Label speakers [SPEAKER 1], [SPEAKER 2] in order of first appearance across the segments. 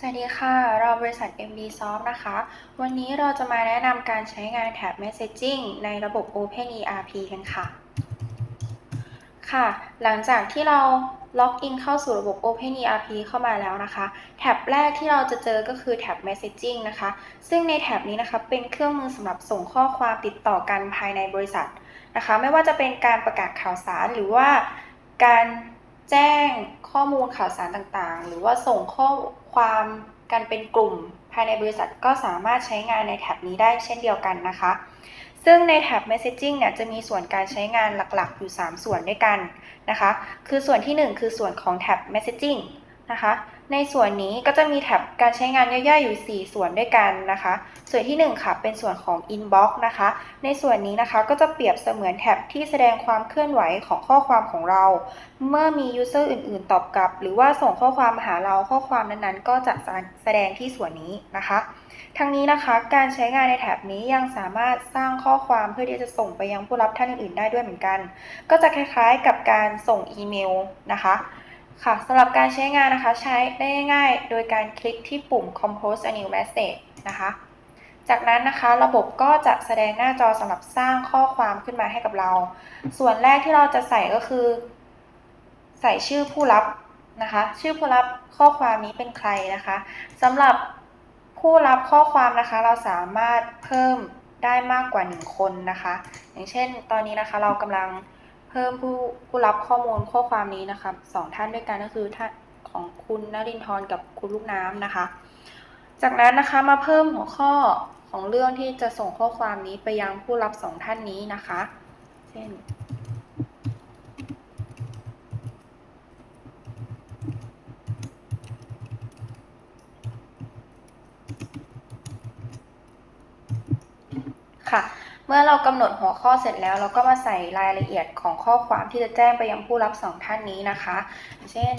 [SPEAKER 1] สวัสดีค่ะ เราบริษัท MD Soft นะคะ วันนี้เราจะมาแนะนำการใช้งานแท็บ Messaging ในระบบ OpenERP กันค่ะ ค่ะ หลังจากที่เราล็อกอินเข้าสู่ระบบ OpenERP เข้ามาแล้วนะคะ แท็บแรกที่เราจะเจอก็คือแท็บ Messaging นะคะ ซึ่งในแท็บนี้นะคะ เป็นเครื่องมือสำหรับส่งข้อความติดต่อกันภายในบริษัทนะคะ ไม่ว่าจะเป็นการประกาศข่าวสารหรือว่าการ แจ้งข้อมูลข่าวสารต่างๆ หรือว่าส่งข้อความกันเป็นกลุ่มภายในบริษัทก็สามารถใช้งานในแท็บนี้ได้เช่นเดียวกันนะคะ ซึ่งในแท็บ Messaging เนี่ยจะมีส่วนการใช้งานหลักๆ อยู่ 3 ส่วนด้วยกันนะคะ คือส่วนที่ 1 คือส่วนของแท็บ Messaging นะคะ ในส่วนนี้ก็จะมีแท็บการใช้งานย่อยๆอยู่ 4 ส่วนด้วยกันนะคะ ส่วนที่ 1 ค่ะ เป็นส่วนของ Inbox นะคะ ในส่วนนี้นะคะก็จะเปรียบเสมือนแท็บที่แสดงความเคลื่อนไหวของข้อความของเรา เมื่อมี User อื่นๆ ตอบกลับ หรือว่าส่งข้อความมาหาเราข้อความนั้นๆ ก็จะแสดงที่ส่วนนี้นะคะ ทั้งนี้นะคะการใช้งานในแท็บนี้ยังสามารถสร้างข้อความเพื่อที่จะส่งไปยังผู้รับท่านอื่นๆ ได้ด้วยเหมือนกัน ก็จะคล้ายๆ กับการส่งอีเมลนะคะ ค่ะสำหรับการใช้งานนะคะใช้ได้ง่ายโดยการคลิกที่ปุ่ม compose a new message นะคะ จากนั้นนะคะระบบก็จะแสดงหน้าจอสำหรับสร้างข้อความขึ้นมาให้กับเรา ส่วนแรกที่เราจะใส่ก็คือ ใส่ชื่อผู้รับนะคะ ชื่อผู้รับข้อความนี้เป็นใครนะคะสำหรับผู้รับข้อความนะคะเราสามารถเพิ่มได้มากกว่า 1 คนนะคะ อย่างเช่น ตอนนี้นะคะเรากำลัง เพิ่มผู้ผู้รับข้อมูลข้อความนี้นะคะสองท่านด้วยกันก็คือท่านของคุณนรินทร์กับคุณลูกน้ำนะคะ จากนั้นนะคะมาเพิ่มหัวข้อของเรื่องที่จะส่งข้อความนี้ไปยังผู้รับสองท่านนี้นะคะ เช่นค่ะ เมื่อเรากำหนดหัวข้อเสร็จแล้ว เราก็มาใส่รายละเอียดของข้อความที่จะแจ้งไปยังผู้รับสองท่านนี้นะคะ เช่น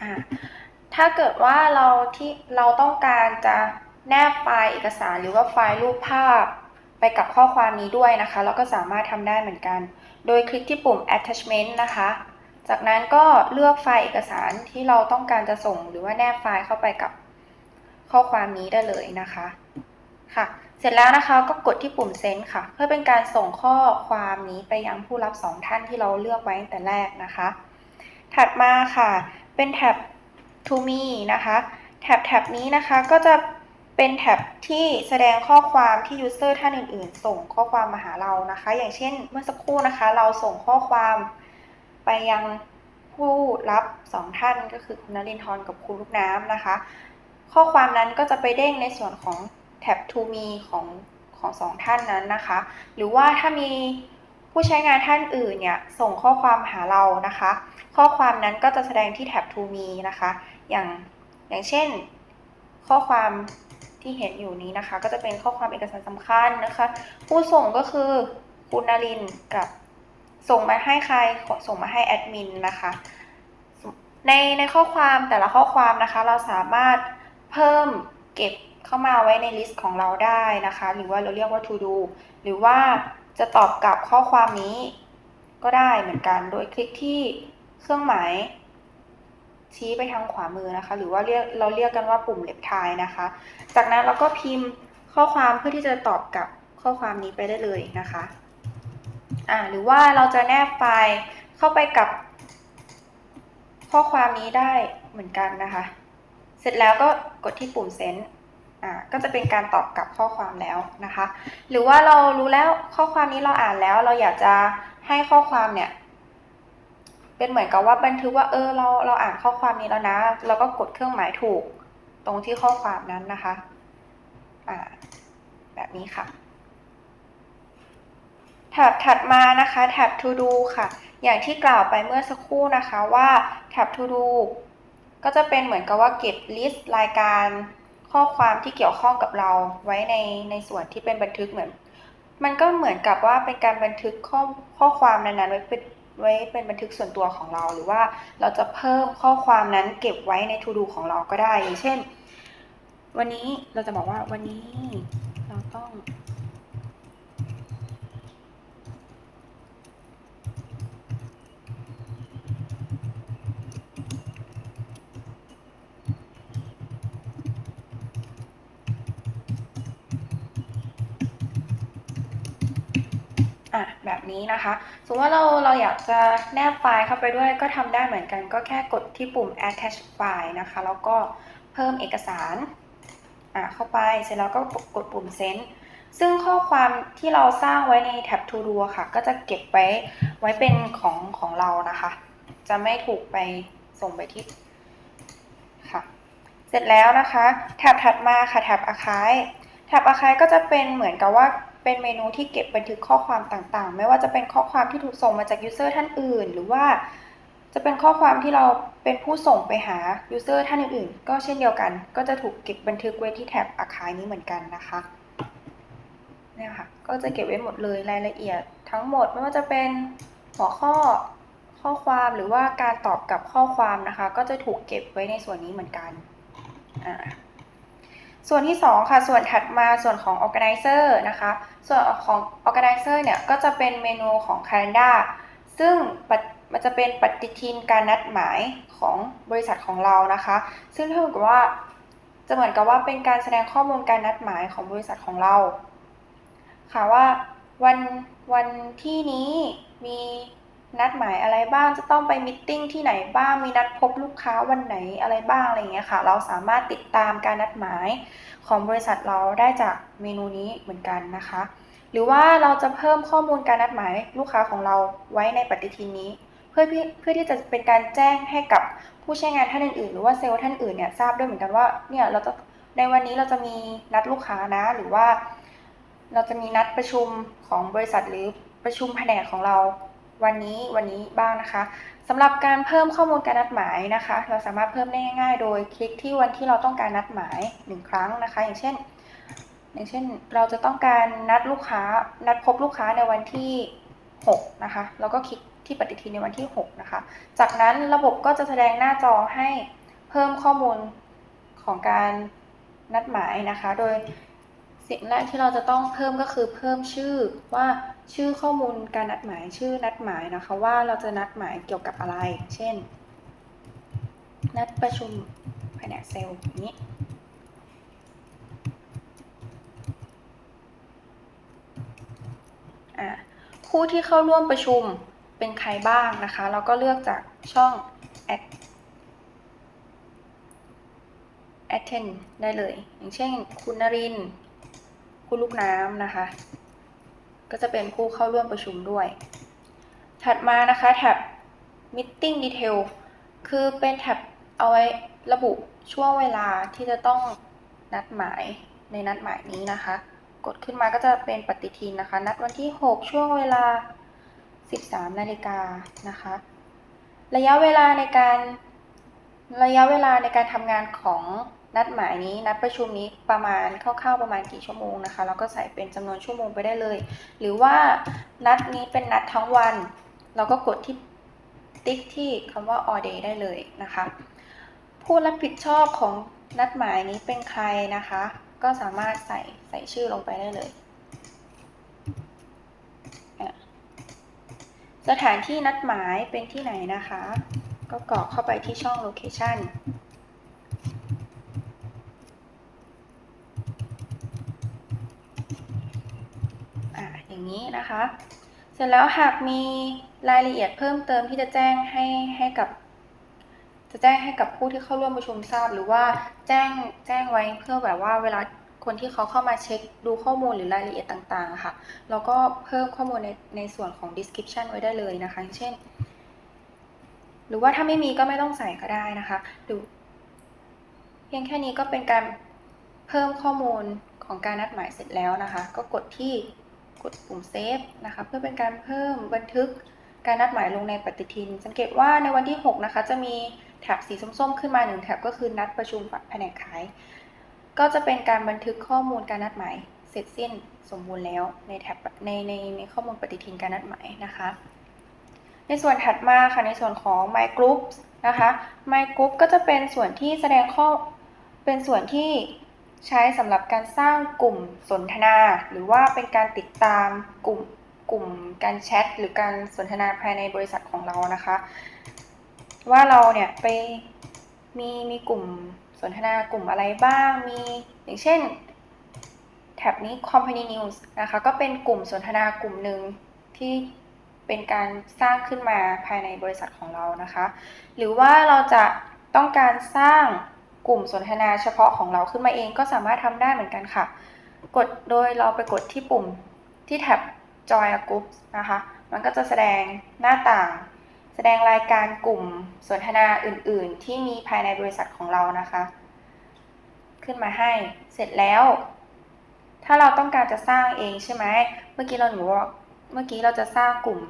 [SPEAKER 1] อ่า ถ้าเกิดว่าเราที่เราต้องการจะแนบไฟล์เอกสารหรือว่าไฟล์รูปภาพ ไปกับข้อความนี้ด้วยนะคะ เราก็สามารถทำได้เหมือนกัน โดยคลิกที่ปุ่ม attachment นะคะ จากนั้นก็เลือกไฟล์เอกสารที่เราต้องการจะส่ง หรือว่าแนบไฟล์เข้าไปกับข้อความนี้ได้เลยนะคะค่ะ เสร็จแล้วนะคะก็กดที่ปุ่ม send ค่ะ เพื่อเป็นการส่งข้อความนี้ไปยังผู้รับสองท่านที่เราเลือกไว้ตั้งแต่แรกนะคะ ถัดมาค่ะ เป็นแท็บ to me นะคะแท็บแท็บนี้นะคะก็จะเป็นแท็บที่แสดงข้อความที่ user ท่านอื่น ๆ ส่งข้อความมาหาเรานะคะ อย่างเช่นเมื่อสักครู่นะคะ เราส่งข้อความไปยังผู้รับสองท่านก็คือคุณนรินทร์กับคุณลูกน้ำนะคะ ข้อความนั้นก็จะไปเด้งในส่วนของแท็บ to me ของของสองท่านนั้นนะคะ หรือว่าถ้ามีผู้ใช้งานท่านอื่นเนี่ยส่งข้อความหาเรานะคะ ข้อความนั้นก็จะแสดงที่แท็บ to me นะคะ อย่างอย่างเช่น ข้อความที่เห็นอยู่นี้นะคะ ก็จะเป็นข้อความเอกสารสำคัญนะคะ ผู้ส่งก็คือคุณนรินกับส่งมาให้ใครส่งมาให้แอดมินนะคะในในข้อความแต่ละข้อความนะคะ เราสามารถเพิ่มเก็บเข้ามาไว้ในลิสต์ของเราได้นะคะ หรือว่าเราเรียกว่า to do หรือว่าจะตอบกลับข้อความนี้ก็ได้เหมือนกัน โดยคลิกที่เครื่องหมาย ชี้ไปทางขวามือนะคะ หรือว่าเรียกเราเรียกกันว่าปุ่มเล็บทายนะคะ จากนั้นเราก็พิมพ์ข้อความเพื่อที่จะตอบกับข้อความนี้ไปได้เลยนะคะอ่าหรือว่าเราจะแนบไฟล์เข้าไปกับข้อความนี้ได้เหมือนกันนะคะ เสร็จแล้วก็กดที่ปุ่ม send อ่าก็จะเป็นการตอบกลับข้อความแล้วนะคะ หรือว่าเรารู้แล้วข้อความนี้เราอ่านแล้ว เราอยากจะให้ข้อความเนี่ย เป็นเหมือนกับว่าบันทึกว่าเออเราเราอ่านข้อความนี้แล้วนะแล้วก็กดเครื่องหมายถูกตรงที่ข้อความนั้นนะคะอ่าแบบนี้ค่ะแถบถัดมานะคะแถบ to do ค่ะ อย่างที่กล่าวไปเมื่อสักครู่นะคะว่าแถบ to do ก็จะเป็นเหมือนกับว่าเก็บลิสต์รายการข้อความที่เกี่ยวข้องกับเราไว้ในในส่วนที่เป็นบันทึกเหมือน มันก็เหมือนกับว่าเป็นการบันทึกข้อข้อความนั้นๆไว้เป็น ไว้เป็นบันทึกส่วนตัวของเรา หรือว่าเราจะเพิ่มข้อความนั้นเก็บไว้ใน to do ของเราก็ได้ เช่น วันนี้เราจะบอกว่าวันนี้เราต้อง อะ แบบนี้นะคะ สมมติว่าเราเราอยากจะแนบไฟล์เข้าไปด้วยก็ทำได้เหมือนกันก็แค่กดที่ปุ่ม attach file นะคะ แล้วก็เพิ่มเอกสารอะเข้าไปเสร็จแล้วก็กดปุ่ม send ซึ่งข้อความที่เราสร้างไว้ในแท็บ to do ค่ะ ก็จะเก็บไว้ไว้เป็นของของเรานะคะ จะไม่ถูกไปส่งไปที่ค่ะ เสร็จแล้วนะคะ แท็บถัดมาค่ะแท็บ archive แท็บ archive ก็จะเป็นเหมือนกับว่า เป็นเมนูที่เก็บบันทึกข้อความต่างๆ ไม่ว่าจะเป็นข้อความที่ถูกส่งมาจาก user ท่านอื่น หรือว่าจะเป็นข้อความที่เราเป็นผู้ส่งไปหา user ท่านอื่นๆ ก็เช่นเดียวกัน ก็จะถูกเก็บบันทึกไว้ที่แท็บ archive นี้เหมือนกันนะคะเนี่ยค่ะ ก็จะเก็บไว้หมดเลยรายละเอียดทั้งหมดไม่ว่าจะเป็นหัวข้อข้อความหรือว่าการตอบกลับข้อความนะคะ ก็จะถูกเก็บไว้ในส่วนนี้เหมือนกันอ่า ส่วนที่ 2 ค่ะ ส่วนถัดมาส่วนของ organizer นะคะ ส่วนของ organizer เนี่ย ก็จะเป็นเมนูของ calendar ซึ่งมันจะเป็นปฏิทินการนัดหมายของบริษัทของเรานะคะ ซึ่งเท่ากับว่าจะเหมือนกับว่าเป็นการแสดงข้อมูลการนัดหมายของบริษัทของเรา ค่ะว่าวันวันที่นี้มี นัดหมายอะไรบ้างจะต้องไปมิทติ้งที่ไหนบ้างมีนัดพบลูกค้าวันไหนอะไรบ้างอะไรอย่างเงี้ยค่ะ เราสามารถติดตามการนัดหมายของบริษัทเราได้จากเมนูนี้เหมือนกันนะคะ หรือว่าเราจะเพิ่มข้อมูลการนัดหมายลูกค้าของเราไว้ในปฏิทินนี้ เพื่อเพื่อที่จะเป็นการแจ้งให้กับผู้ใช้งานท่านอื่นๆ หรือว่าเซลล์ท่านอื่นเนี่ยทราบด้วยเหมือนกันว่าเนี่ยเราจะในวันนี้เราจะมีนัดลูกค้านะ หรือว่า เราจะมีนัดประชุมของบริษัทหรือประชุมแผนกของเรา วันนี้วันนี้บ้างนะคะสำหรับการเพิ่มข้อมูลการนัดหมายนะคะ เราสามารถเพิ่มได้ง่าย ๆ โดยคลิกที่วันที่เราต้องการนัดหมายหนึ่งครั้งนะคะ อย่างเช่น อย่างเช่นเราจะต้องการนัดลูกค้านัดพบลูกค้าในวันที่ 6 นะคะ แล้วก็คลิกที่ปฏิทินในวันที่ 6 นะคะ จากนั้นระบบก็จะแสดงหน้าจอให้เพิ่มข้อมูลของการนัดหมายนะคะ โดยสิ่งแรกที่เราจะต้องเพิ่มก็คือเพิ่มชื่อว่า ชื่อข้อมูลการนัดหมายชื่อนัดหมายนะคะว่าเราจะนัดหมายเกี่ยวกับอะไร เช่น นัดประชุมแผนกเซลล์อย่างนี้ ผู้ที่เข้าร่วมประชุมเป็นใครบ้างนะคะ เราก็เลือกจากช่อง add attend ได้เลย อย่างเช่น คุณนริน คุณลูกน้ำนะคะ ก็จะเป็นผู้เข้าร่วมประชุมด้วย ถัดมานะคะแท็บ meeting detail คือเป็นแท็บเอาไว้ระบุช่วงเวลาที่จะต้องนัดหมายในนัดหมายนี้นะคะ กดขึ้นมาก็จะเป็นปฏิทินนะคะ นัดวันที่ 6 ช่วงเวลา 13 นาฬิกานะคะ ระยะเวลาในการระยะเวลาในการทำงานของ นัดหมายนี้นัดประชุมนี้ประมาณคร่าวๆประมาณกี่ชั่วโมงนะคะแล้วก็ใส่เป็นจำนวนชั่วโมงไปได้เลย หรือว่านัดนี้เป็นนัดทั้งวัน เราก็กดที่ติ๊กที่คำว่า all day ได้เลยนะคะ ผู้รับผิดชอบของนัดหมายนี้เป็นใครนะคะ ก็สามารถใส่ใส่ชื่อลงไปได้เลย สถานที่นัดหมายเป็นที่ไหนนะคะ ก็กรอกเข้าไปที่ช่อง location อะอย่าง นี้นะคะ เสร็จแล้วหากมีรายละเอียดเพิ่มเติมที่จะแจ้งให้ให้กับ จะแจ้งให้กับผู้ที่เข้าร่วมประชุมทราบ หรือว่าแจ้งแจ้งไว้เพื่อแบบว่าเวลาคนที่เขาเข้ามาเช็คดูข้อมูลหรือรายละเอียดต่างๆค่ะเราก็เพิ่มข้อมูลในในส่วนของ description ไว้ได้เลยนะคะ เช่น หรือว่าถ้าไม่มีก็ไม่ต้องใส่ก็ได้นะคะดูเพียงแค่นี้ก็เป็นการเพิ่มข้อมูลของการนัดหมายเสร็จแล้วนะคะ ก็กดที่ กดปุ่มเซฟนะคะเพื่อเป็นการเพิ่มบันทึกการนัดหมายลงในปฏิทิน สังเกตว่าในวันที่ 6 นะคะจะมีแถบสีส้มๆ ขึ้นมาหนึ่งแถบก็คือนัดประชุมแผนกขาย ก็จะเป็นการบันทึกข้อมูลการนัดหมายเสร็จสิ้นสมบูรณ์แล้วในแถบในในในข้อมูลปฏิทินการนัดหมายนะคะ ในส่วนถัดมาค่ะในส่วนของ My Group นะคะ My Group ก็จะเป็นส่วนที่แสดงข้อเป็นส่วนที่ ใช้สำหรับการสร้างกลุ่มสนทนา หรือว่าเป็นการติดตามกลุ่มกลุ่มการแชทหรือการสนทนาภายในบริษัทของเรานะคะ ว่าเราเนี่ยไปมีมีกลุ่มสนทนากลุ่มอะไรบ้างมีอย่างเช่นแท็บนี้ Company News นะคะก็เป็นกลุ่มสนทนากลุ่มหนึ่งที่เป็นการสร้างขึ้นมาภายในบริษัทของเรานะคะ หรือว่าเราจะต้องการสร้าง กลุ่มสนทนาเฉพาะของเราขึ้นมาเองก็สามารถทำได้เหมือนกันค่ะ กดโดยเราไปกดที่ปุ่มที่แท็บ Join a Group นะคะ มันก็จะแสดงหน้าต่าง แสดงรายการกลุ่มสนทนาอื่น ๆ ที่มีภายในบริษัทของเรานะคะ ขึ้นมาให้เสร็จแล้ว ถ้าเราต้องการจะสร้างเองใช่ไหมเมื่อกี้เราหนูว่าเมื่อกี้เราจะสร้างกลุ่ม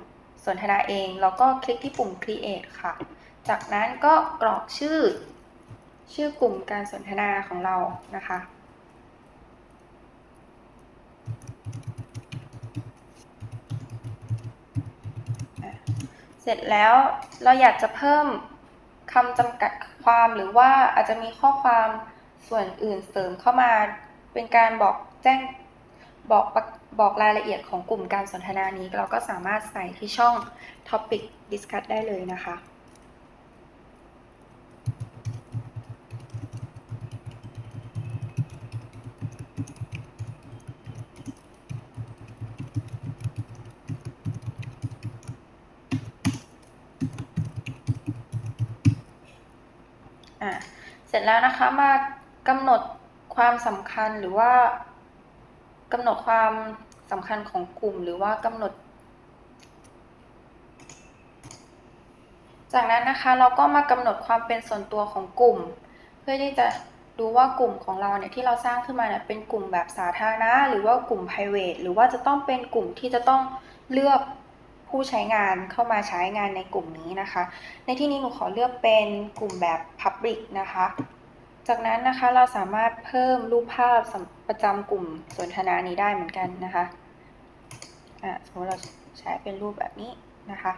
[SPEAKER 1] สนทนาเองเราก็คลิกที่ปุ่ม create ค่ะ จากนั้นก็กรอกชื่อ ชื่อกลุ่มการสนทนาของเรานะคะ เสร็จแล้วเราอยากจะเพิ่มคำจำกัดความหรือว่าอาจจะมีข้อความส่วนอื่นเสริมเข้ามา เป็นการบอกแจ้งบอกระบอกรายละเอียดของกลุ่มการสนทนานี้ เราก็สามารถใส่ที่ช่อง Topic Discuss ได้เลยนะคะ เสร็จแล้วนะคะมากำหนดความสำคัญหรือว่ากำหนดความสำคัญของกลุ่มหรือว่ากำหนด จากนั้นนะคะเราก็มากำหนดความเป็นส่วนตัวของกลุ่ม เพื่อที่จะดูว่ากลุ่มของเราเนี่ยที่เราสร้างขึ้นมาเนี่ยเป็นกลุ่มแบบสาธารณะหรือว่ากลุ่ม private หรือว่าจะต้องเป็นกลุ่มที่จะต้องเลือก ผู้ใช้งานเข้ามาใช้งานในกลุ่มนี้นะคะ ในที่นี้หนูขอเลือกเป็นกลุ่มแบบ Public นะคะ จากนั้นนะคะเราสามารถเพิ่มรูปภาพประจำกลุ่มสนทนานี้ได้เหมือนกันนะคะอะสมมติเราใช้เป็นรูปแบบนี้นะคะ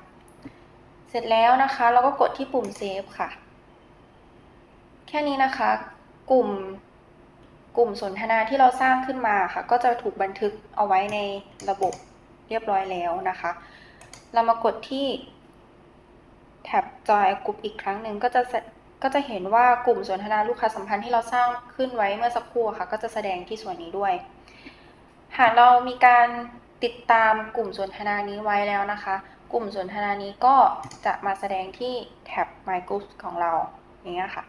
[SPEAKER 1] เสร็จแล้วนะคะเราก็กดที่ปุ่ม Save ค่ะ แค่นี้นะคะ กลุ่มกลุ่มสนทนาที่เราสร้างขึ้นมาค่ะ ก็จะถูกบันทึกเอาไว้ในระบบเรียบร้อยแล้วนะคะ เรามากดที่แท็บ Join a Group อีกครั้งหนึ่งก็จะก็จะเห็นว่ากลุ่มสนทนาลูกค้าสัมพันธ์ที่เราสร้างขึ้นไว้เมื่อสักครู่ค่ะ ก็จะแสดงที่ส่วนนี้ด้วย หากเรามีการติดตามกลุ่มสนทนานี้ไว้แล้วนะคะ กลุ่มสนทนานี้ก็จะมาแสดงที่แท็บ My Groups ของเราอย่างเงี้ยค่ะ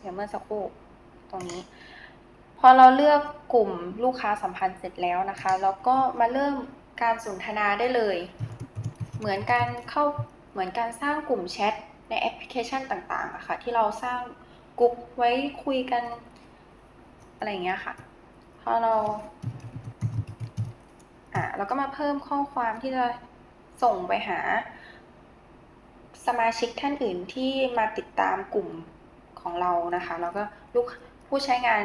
[SPEAKER 1] อย่างเมื่อสักครู่ตรงนี้ พอเราเลือกกลุ่มลูกค้าสัมพันธ์เสร็จแล้วนะคะ เราก็มาเริ่มการสนทนาได้เลย เหมือนการเข้าเหมือนการสร้างกลุ่มแชทในแอปพลิเคชันต่างๆอะค่ะ ที่เราสร้างกลุ่มไว้คุยกัน อะไรอย่างเงี้ยค่ะ พอเราอะเราก็มาเพิ่มข้อความที่จะส่งไปหา สมาชิกท่านอื่นที่มาติดตามกลุ่มของเรานะคะ แล้วก็ลูกผู้ใช้งาน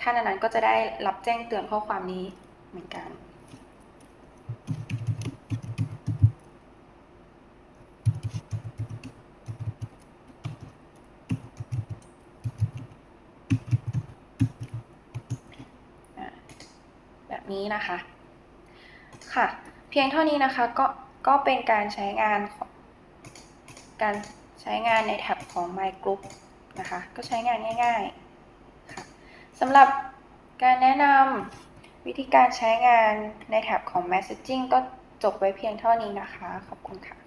[SPEAKER 1] ท่านนั้นก็จะได้รับแจ้งเตือนข้อความนี้เหมือนกัน อะแบบ นี้นะคะ ค่ะ เพียงเท่านี้นะคะก็ก็เป็นการใช้งานของการใช้งานในแท็บของ My Group นะคะ ก็ใช้งานง่ายๆค่ะสำหรับการแนะนำวิธีการใช้งานในแท็บของ Messaging ก็จบไว้เพียงเท่านี้นะคะ ขอบคุณค่ะ